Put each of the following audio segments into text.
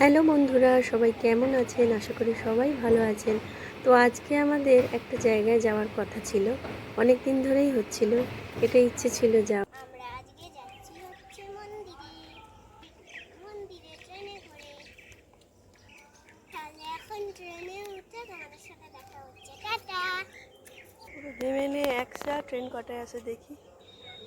Hello বন্ধুরা সবাই কেমন আছেন? আশা করি সবাই ভালো আছেন। তো আজকে আমাদের একটা জায়গায় যাওয়ার কথা ছিল। অনেক দিন ধরেই হচ্ছিল। এটা ইচ্ছে ছিল যা আমরা আজকে যাচ্ছি হচ্ছে মন্দিরে। মন্দিরে ট্রেনে করে। তাহলে এখন ট্রেনে উঠে তোমাদের সাথে দেখা হচ্ছে। টাটা! নেমে একসা ট্রেন কটায় আসে দেখি।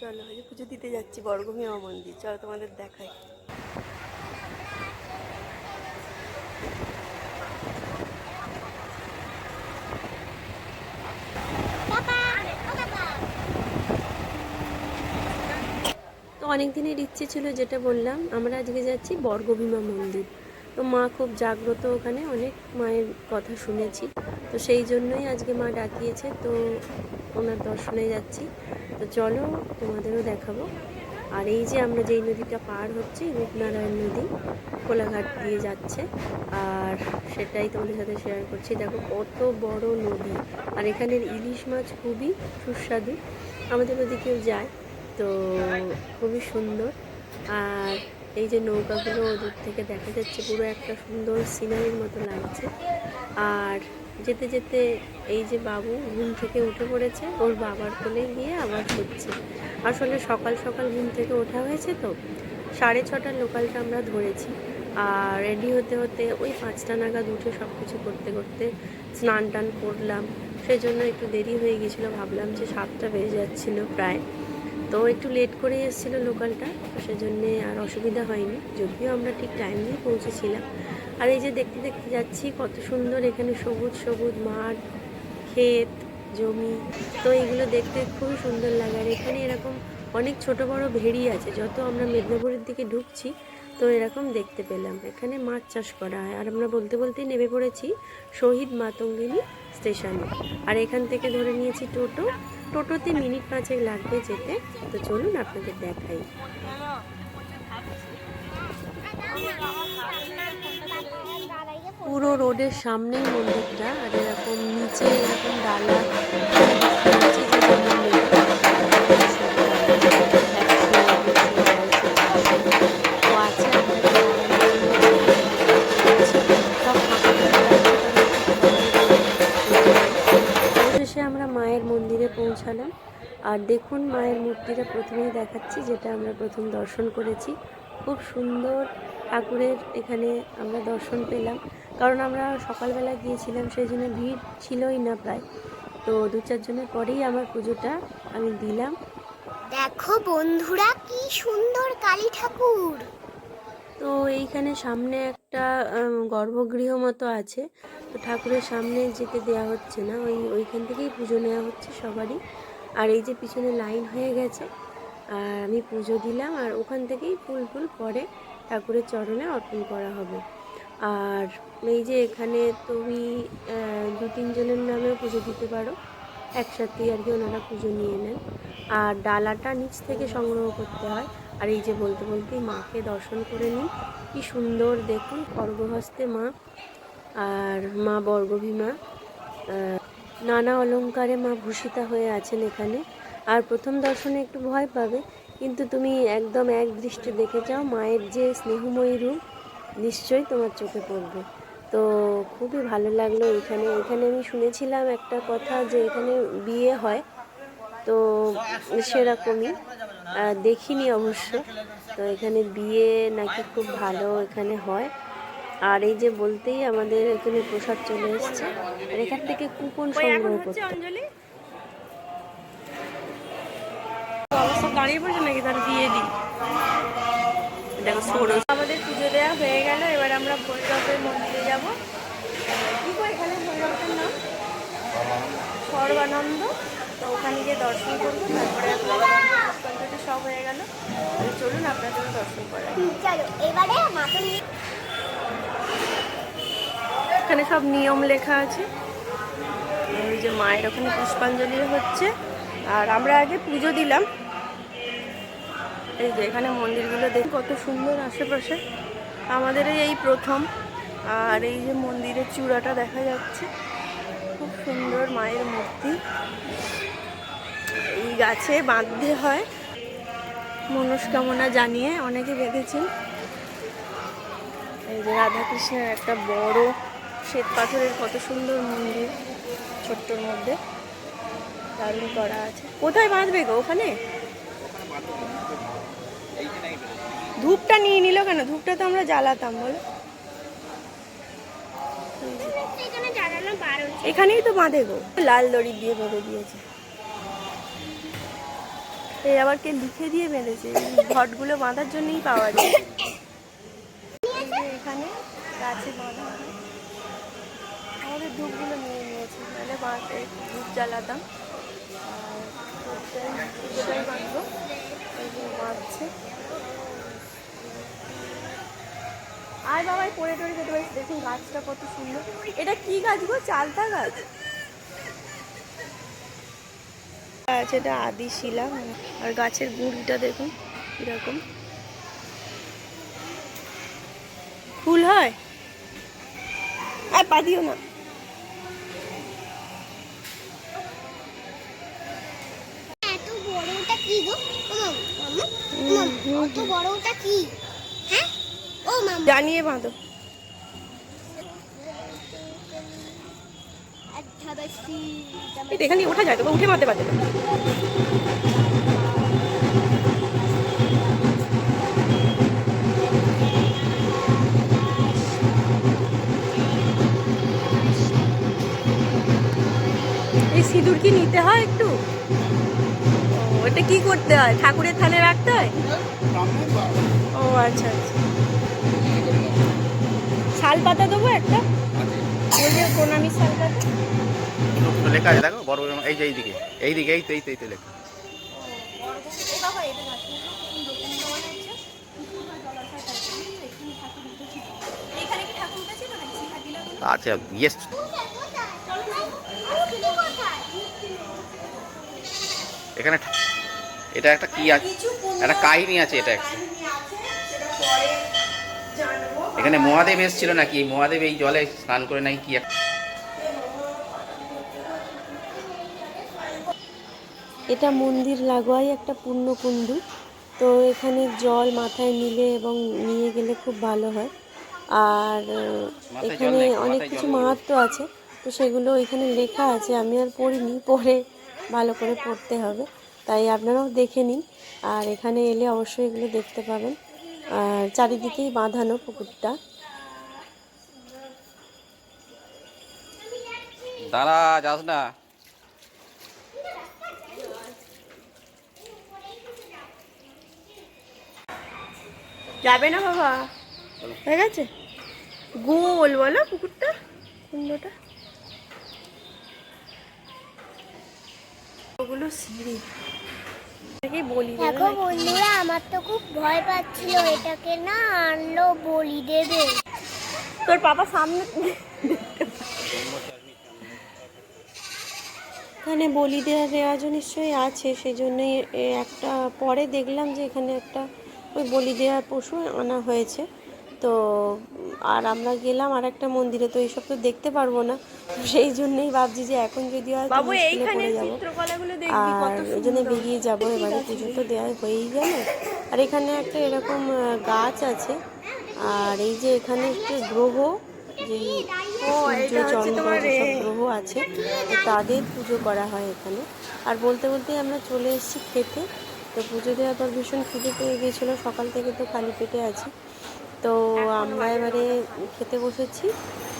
চলো পুজো দিতে যাচ্ছি বর্গভীমা মন্দির। চলো তোমাদের দেখাই বাবা ও বাবা তো অনেক দিনের ইচ্ছে ছিল যেটা বললাম, আমরা আজকে যাচ্ছি বর্গভীমা মন্দির। তো মা খুব জাগ্রত ওখানে, অনেক মায়ের কথা শুনেছি। তো সেই জন্যই আজকে মা ডাকিয়েছে, তো ওনার দর্শনে যাচ্ছি। তো চলো তোমাদেরও দেখাবো। আর এই যে আমরা যেই নদীটা পার হচ্ছি, রূপনারায়ণ নদী, কোলাঘাট দিয়ে যাচ্ছে। আর সেটাই তোমাদের সাথে শেয়ার করছি। দেখো কত বড় নদী। আর এখানের ইলিশ মাছ খুবই সুস্বাদু। আমাদের ওদিকেও যায়। তো খুবই সুন্দর। আর এই যে নৌকাগুলো দূর থেকে দেখা যাচ্ছে, পুরো একটা সুন্দর সিনারির মতো লাগছে। আর যেতে যেতে এই যে বাবু ঘুম থেকে উঠে পড়েছে, ওর বাবার কোলে গিয়ে আবার শুচ্ছে। আসলে সকাল সকাল ঘুম থেকে ওঠা হয়েছে তো, সাড়ে ছটার লোকালটা আমরা ধরেছি। আর রেডি হতে হতে ওই পাঁচটা নাগাদ উঠে সব কিছু করতে করতে স্নান টান করলাম। সেই জন্য একটু দেরি হয়ে গেছিল ভাবলাম যে সাতটা বেজে যাচ্ছিল প্রায়। তো একটু লেট করে এসেছিল লোকালটা তো সেজন্যে আর অসুবিধা হয়নি। যদিও আমরা ঠিক টাইমেই পৌঁছেছিলাম। আর এই যে দেখতে দেখতে যাচ্ছি, কত সুন্দর এখানে সবুজ সবুজ মাঠ, ক্ষেত, জমি। তো এগুলো দেখতে খুবই সুন্দর লাগে। আর এখানে এরকম অনেক ছোট বড় ভেড়ি আছে, যত আমরা মেদিনীপুরের দিকে ঢুকছি, তো এরকম দেখতে পেলাম। এখানে মাছ চাষ করা হয়। আর আমরা বলতে বলতেই নেমে পড়েছি শহীদ মাতঙ্গিনী স্টেশনে। আর এখান থেকে ধরে নিয়েছি টোটো। টোটোতে মিনিট পাঁচেক লাগবে যেতে। তো চলুন আপনাদের দেখাই। পুরো রোডের সামনেই মন্দিরটা, আর এরকম নিচে এরকম ডালা আর দেখুন মায়ের মূর্তিটা প্রথমেই দেখাচ্ছি যেটা আমরা প্রথম দর্শন করেছি। খুব সুন্দর ঠাকুরের এখানে আমরা দর্শন পেলাম। কারণ আমরা সকালবেলা গিয়েছিলাম সেই জন্য ভিড় ছিলই না প্রায়। তো দু চারজনের পরেই আমার পুজোটা আমি দিলাম। দেখো বন্ধুরা কি সুন্দর কালী ঠাকুর! তো এইখানে সামনে একটা গর্ভগৃহ মতো আছে। তো ঠাকুরের সামনে যেতে দেওয়া হচ্ছে না ওই ওইখান থেকেই পুজো নেওয়া হচ্ছে সবারই। আর এই যে পিছনে লাইন হয়ে গেছে, আর আমি পুজো দিলাম, আর ওখান থেকেই ফুল ফুল পরে ঠাকুরের চরণে অর্পণ করা হবে। আর এই যে এখানে তুমি দু তিনজনের নামেও পুজো দিতে পারো একসাথেই আর কি ওনারা পুজো নিয়ে নেন। আর ডালাটা নিচ থেকে সংগ্রহ করতে হয়, আর এই যে বলতে বলতেই মাকে দর্শন করে নিই কি সুন্দর দেখুন খড়গহস্তে মা, আর মা বর্গভীমা নানা অলংকারে মা ভূষিতা হয়ে আছেন এখানে। আর প্রথম দর্শনে একটু ভয় পাবে, কিন্তু তুমি একদম এক দৃষ্টি দেখে যাও, মায়ের যে স্নেহময়ী রূপ নিশ্চয়ই তোমার চোখে পড়বে। তো খুবই ভালো লাগল এখানে। এখানে আমি শুনেছিলাম একটা কথা যে এখানে বিয়ে হয়, তো সেরকমই দেখিনি অবশ্য। তো এখানে বিয়ে নাকি খুব ভালো এখানে হয়। আর এই যে বলতেই আমাদের এখানে প্রসাদ চলে এসছে। আর এখান থেকে কুপন সংগ্রহ করতে। দাঁড়িয়ে পড়ছে নাকি? তার বিয়ে দিই। দেখো আমাদের পুজো দেওয়া হয়ে গেল এবার আমরা ভৈরবের মন্দিরে যাব। কি করে এখানে ভৈরবের নাম? সর্বানন্দ। তো ওখানে গিয়ে দর্শন করব তারপরে আপনাদের সব হয়ে গেল। চলুন আপনাদের দর্শন করা এবারে মাকে নিয়ে এখানে সব নিয়ম লেখা আছে। ওই যে মায়ের ওখানে পুষ্পাঞ্জলি হচ্ছে। আর আমরা আগে পুজো দিলাম। এই যে এখানে মন্দিরগুলো দেখ কত সুন্দর আশেপাশে। আমাদের এই প্রথম। আর এই যে মন্দিরের চূড়াটা দেখা যাচ্ছে। খুব সুন্দর মায়ের মূর্তি। এই গাছে বাঁধতে হয়। মনস্কামনা জানিয়ে অনেকে বেঁধেছেন। এই যে রাধাকৃষ্ণের একটা বড় শ্বেত পাথরের কত সুন্দর মন্দির ছোট্টর মধ্যে। দারুণ করা আছে। কোথায় বাঁধবে গো ওখানে? ধূপটা নিয়ে নিল কেন? ধূপটা তো আমরা জ্বালাতাম, বলো। এখানে এখানেই তো বাঁধে গো। লাল দড়ি দিয়ে বেঁধে দিয়েছে। এই আবার কে লিখে দিয়ে বেঁধেছে? ঘটগুলো বাঁধার জন্যই পাওয়া যায় এই যে এখানে গাছে বাঁধা হয় আমাদের ধূপগুলো নিয়ে নিয়েছি জ্বালাতাম। আর বাবাই পড়ে টড়ে যেতে পারিস, দেখুন গাছটা কত সুন্দর। এটা কি গাছ গো? চালতা গাছ? গাছ এটা আদি শিলা আর গাছের গুড়িটা দেখুন এরকম ফুল হয়? আর পা দিও না এত বড়টা কি গো ও মাম্মা অত বড়টা কি? হ্যাঁ? ও জানিয়ে বাঁধো। এটা এখানে ওঠা যায় তোকে উঠে মারতে। এই সিঁদুর কি নিতে হয় একটু? ও, এটা কি করতে হয়? ঠাকুরের থানে রাখতে হয়? আচ্ছা আচ্ছা। শাল পাতা দেবো একটা? প্রণামী শাল পাতা? লেখা আছে, দেখো, বড় এই যে এইদিকে এইদিকে, এই তো এই তো এই তো লেখা। আচ্ছা ইয়েস এখানে এটা একটা কি আছে? একটা কাহিনী আছে, এটা একটা। এখানে মহাদেব এসেছিল নাকি? মহাদেব এই জলে স্নান করে নাকি কি এটা মন্দির লাগোয়াই একটা পূর্ণকুণ্ডু তো এখানে জল মাথায় নিলে এবং নিয়ে গেলে খুব ভালো হয়। আর এখানে অনেক কিছু মাহাত্ম আছে। তো সেগুলো এখানে লেখা আছে। আমি আর পড়িনি পড়ে ভালো করে পড়তে হবে। তাই আপনারাও দেখে নিন। আর এখানে এলে অবশ্যই এগুলো দেখতে পাবেন। আর চারিদিকেই বাঁধানো পুকুরটা। দাঁড়া যাস না। যাবে না বাবা? হয়ে গেছে? গোল বলো পুকুরটা কুণ্ডটা ওগুলো সিঁড়ি। দেখো বন্ধুরা আমার তো খুব ভয় পাচ্ছিল এটাকে না আনলো বলি দেবে। তোর পাপা সামনে এখানে বলি দেওয়া রেওয়াজ নিশ্চয়ই আছে সেই জন্যই একটা পরে দেখলাম যে এখানে একটা ওই বলি দেওয়ার পশু আনা হয়েছে। তো আর আমরা গেলাম আর একটা মন্দিরে তো এইসব তো দেখতে পারব না। সেই জন্যই ভাবছি যে এখন যদি হয় দেখবি আর ওই জন্য বেরিয়ে যাব এবারে পুজো তো দেওয়া হয়েই গেল। আর এখানে একটা এরকম গাছ আছে। আর এই যে এখানে একটা গ্রহ যে সূর্য চন্দ্র যেসব গ্রহ আছে। তাদের পুজো করা হয় এখানে। আর বলতে বলতে আমরা চলে এসেছি খেতে তো পুজো দেওয়ার পর ভীষণ খিদে পেয়ে গিয়েছিল সকাল থেকে তো খালি পেটে আছি। তো আমরা এবারে খেতে বসেছি।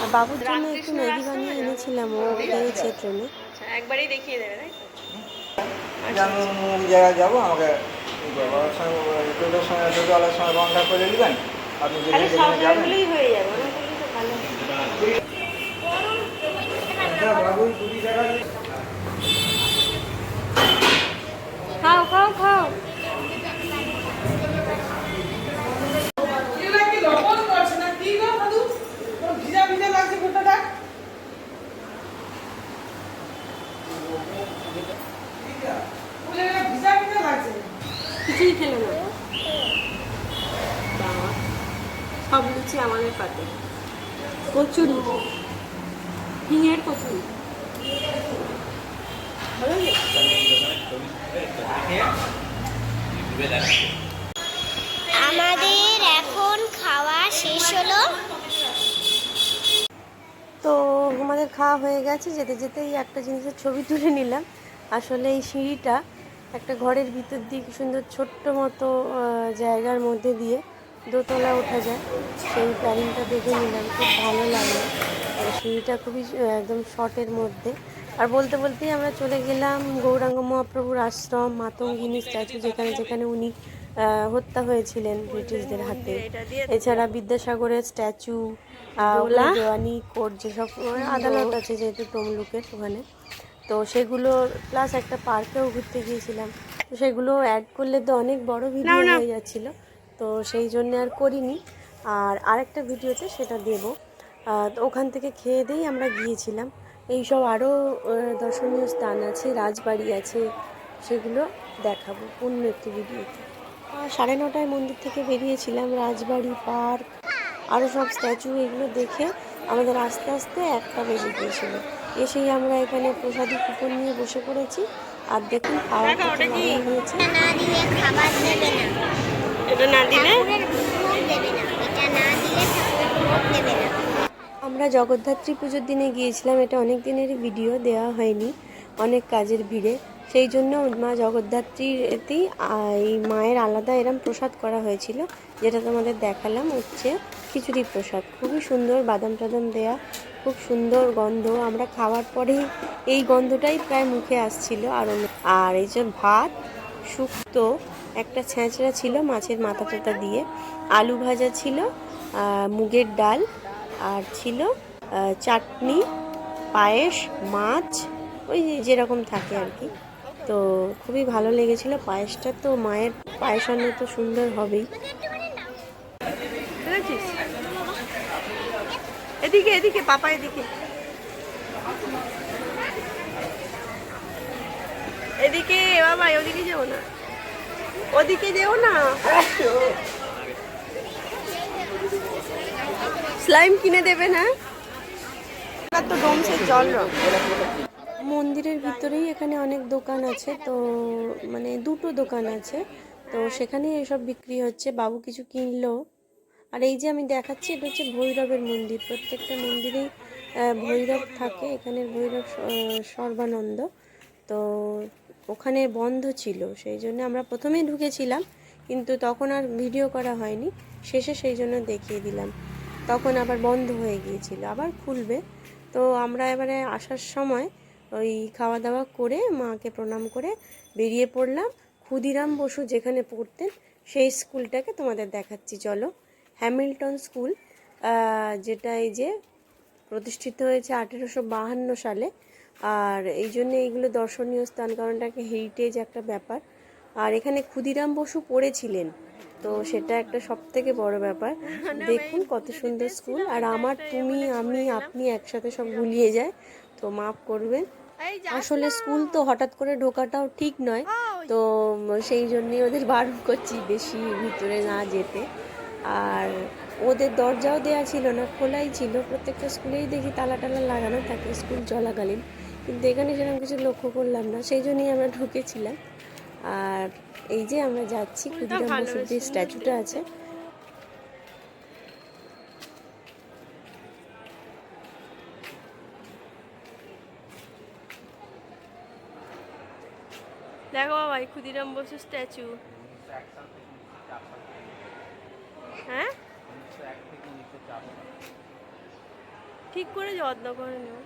আর বাবুর জন্য একটু ম্যাগি বানিয়ে এনেছিলাম ও খেয়েছে ট্রেনে একবারই দেখিয়ে দেবে তাই যে আমি অমুক জায়গায় যাব আমাকে এই করব। ওর সঙ্গে টোটোর সঙ্গে টোটোওয়ালার সঙ্গে কন্ট্যাক্ট করে নেবেন আপনি তাহলে যেখানে সব যেখানে যাবেন? জায়গাগুলোই হয়ে যাবে না করলে তো ভালো হয়। বাবু কুড়ি টাকা দিয়ে খাও খাও খাও এগুলা কি লবণ করছে না কি গো দাদু তোর ভিজা ভিজা লাগছে গোটাটা বলে এগুলা ভিজা ভিজা লাগছে কিছুই খেলে না বাবা সব লুচি আমাদের পাতে কচুরি হিঙের কচুরি ভালো লাগে? আমাদের এখন খাওয়া শেষ হলো তো আমাদের খাওয়া হয়ে গেছে, যেতে যেতেই একটা জিনিসের ছবি তুলে নিলাম। আসলে এই সিঁড়িটা একটা ঘরের ভিতর দিয়ে সুন্দর ছোট্ট মতো জায়গার মধ্যে দিয়ে দোতলা ওঠা যায়। সেই প্ল্যানিংটা দেখে নিলাম, খুব ভালো লাগল। সিঁড়িটা খুবই একদম শর্টের মধ্যে। আর বলতে বলতেই আমরা চলে গেলাম গৌরাঙ্গ মহাপ্রভুর আশ্রম, মাতঙ্গিনী স্ট্যাচু যেখানে যেখানে উনি হত্যা হয়েছিলেন ব্রিটিশদের হাতে। এছাড়া বিদ্যাসাগরের স্ট্যাচু দেওয়ানি কোর্ট যেসব আদালত আছে যেহেতু তমলুকের ওখানে। তো সেগুলো প্লাস একটা পার্কেও ঘুরতে গিয়েছিলাম। তো সেগুলো অ্যাড করলে তো অনেক বড় ভিডিও হয়ে যাচ্ছিল। তো সেই জন্য আর করিনি। আর আরেকটা ভিডিওতে সেটা দেব। ওখান থেকে খেয়ে দিয়েই আমরা গিয়েছিলাম। এইসব আরও দর্শনীয় স্থান আছে রাজবাড়ি আছে সেগুলো দেখাবো। অন্য একটি ভিডিওতে সাড়ে নটায় মন্দির থেকে বেরিয়েছিলাম রাজবাড়ি পার্ক আরও সব স্ট্যাচু এগুলো দেখে আমাদের আস্তে আস্তে একটা বেজে গিয়েছিল। এসেই আমরা এখানে প্রসাদি কুপন নিয়ে বসে পড়েছি। আর দেখুন খাওয়া কত হয়েছে। এটা না দিলে আমরা জগদ্ধাত্রী পুজোর দিনে গিয়েছিলাম এটা অনেক দিনেরই ভিডিও দেওয়া হয়নি। অনেক কাজের ভিড়ে। সেই জন্য মা জগদ্ধাত্রীর এতেই এই মায়ের আলাদা এরম প্রসাদ করা হয়েছিল, যেটা তোমাদের দেখালাম হচ্ছে খিচুড়ি প্রসাদ। খুবই সুন্দর বাদাম টাদাম দেয়া, খুব সুন্দর গন্ধ। আমরা খাওয়ার পরেই এই গন্ধটাই প্রায় মুখে আসছিল আর আর এই যে ভাত, শুক্তো, একটা ছেঁচড়া ছিল মাছের মাথা টাথা দিয়ে। আলু ভাজা ছিল মুগের ডাল, আর ছিল চাটনি, পায়েস, মাছ, ওই যেরকম থাকে আর কি। তো খুবই ভালো লেগেছিল। পায়েসটা তো মায়ের পায়েস অন্য তো সুন্দর হবেই। এদিকে এদিকে পাপা এদিকে। এদিকে বাবা ওদিকে যেও না। ওদিকে যেও না। স্লাইম কিনে দেবে না? তো ডোমসের জল রং মন্দিরের ভিতরেই এখানে অনেক দোকান আছে, তো মানে দুটো দোকান আছে, তো সেখানে এসব বিক্রি হচ্ছে, বাবু কিছু কিনলো। আর এই যে আমি দেখাচ্ছি, এটা হচ্ছে ভৈরবের মন্দির, প্রত্যেকটা মন্দিরেই ভৈরব থাকে, এখানের ভৈরব সর্বানন্দ। তো ওখানে বন্ধ ছিল, সেই জন্য আমরা প্রথমেই ঢুকেছিলাম, কিন্তু তখন আর ভিডিও করা হয়নি, শেষে সেই জন্য দেখিয়ে দিলাম। তখন আবার বন্ধ হয়ে গিয়েছিল, আবার খুলবে। তো আমরা এবারে আসার সময় ওই খাওয়া দাওয়া করে মাকে প্রণাম করে বেরিয়ে পড়লাম। ক্ষুদিরাম বসু যেখানে পড়তেন সেই স্কুলটাকে তোমাদের দেখাচ্ছি চলো। হ্যামিল্টন স্কুল যেটা এই যে প্রতিষ্ঠিত হয়েছে আঠেরোশো বাহান্ন সালে। আর এই জন্য এইগুলো দর্শনীয় স্থান কারণ একটা হেরিটেজ একটা ব্যাপার। আর এখানে ক্ষুদিরাম বসু পড়েছিলেন তো সেটা একটা সব থেকে বড় ব্যাপার। দেখুন কত সুন্দর স্কুল। আর আমার তুমি আমি আপনি একসাথে সব গুলিয়ে যায় তো মাফ করবেন। আসলে স্কুল তো হঠাৎ করে ঢোকাটাও ঠিক নয়। তো সেই জন্যই ওদের বারণ করছি বেশি ভিতরে না যেতে। আর ওদের দরজাও দেওয়া ছিল না খোলাই ছিল। প্রত্যেকটা স্কুলেই দেখি তালা টালা লাগানো থাকে স্কুল চলাকালীন। কিন্তু এখানে সেরকম কিছু লক্ষ্য করলাম না সেই জন্যই আমরা ঢুকেছিলাম। আর এই যে আমরা যাচ্ছি ক্ষুদিরাম বসুর যে স্ট্যাচুটা আছে দেখো বাবা ক্ষুদিরাম বসু স্ট্যাচু। হ্যাঁ? ঠিক করে যত্ন করে নেব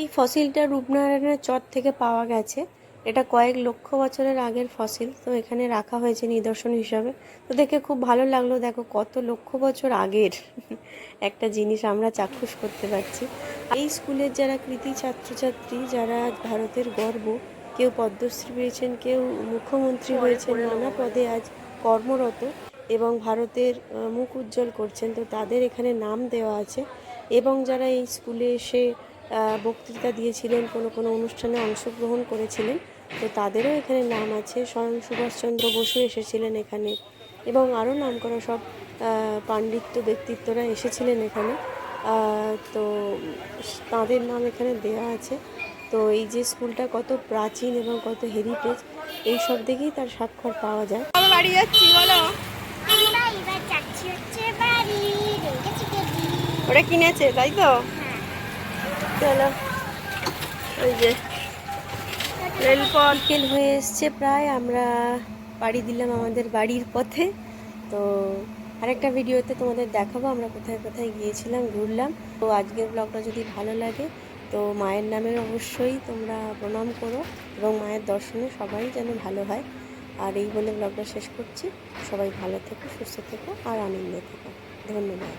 এই ফসিলটা রূপনারায়ণের চর থেকে পাওয়া গেছে। এটা কয়েক লক্ষ বছরের আগের ফসিল, তো এখানে রাখা হয়েছে নিদর্শন হিসাবে। তো দেখে খুব ভালো লাগল, দেখো কত লক্ষ বছর আগের একটা জিনিস আমরা চাক্ষুষ করতে পারছি। এই স্কুলের যারা কৃতি ছাত্রছাত্রী, যারা ভারতের গর্ব, কেউ পদ্মশ্রী পেয়েছেন, কেউ মুখ্যমন্ত্রী হয়েছেন, নানা পদে আজ কর্মরত এবং ভারতের মুখ উজ্জ্বল করছেন, তো তাদের এখানে নাম দেওয়া আছে। এবং যারা এই স্কুলে এসে বক্তৃতা দিয়েছিলেন, কোনো কোনো অনুষ্ঠানে অংশগ্রহণ করেছিলেন তো তাদেরও এখানে নাম আছে। স্বয়ং সুভাষচন্দ্র বসু এসেছিলেন এখানে এবং আরও নাম করা সব পাণ্ডিত্য ব্যক্তিত্বরা এসেছিলেন এখানে। তো তাদের নাম এখানে দেওয়া আছে। তো এই যে স্কুলটা কত প্রাচীন এবং কত হেরিটেজ এই সব দিকেই তার স্বাক্ষর পাওয়া যায়। বাড়ি যাচ্ছি বলো। ওরা কিনেছে তাই তো? চলো। ওই যে রেলপথ হয়ে এসছে প্রায়, আমরা বাড়ি দিলাম আমাদের বাড়ির পথে। তো আরেকটা ভিডিওতে তোমাদের দেখাবো, আমরা কোথায় কোথায় গিয়েছিলাম, ঘুরলাম। তো আজকের ব্লগটা যদি ভালো লাগে, তো মায়ের নামের অবশ্যই তোমরা প্রণাম করো এবং মায়ের দর্শনে সবাই যেন ভালো হয়। আর এই বলে ব্লগটা শেষ করছি। সবাই ভালো থেকো, সুস্থ থেকো আর আনন্দে থেকো। ধন্যবাদ।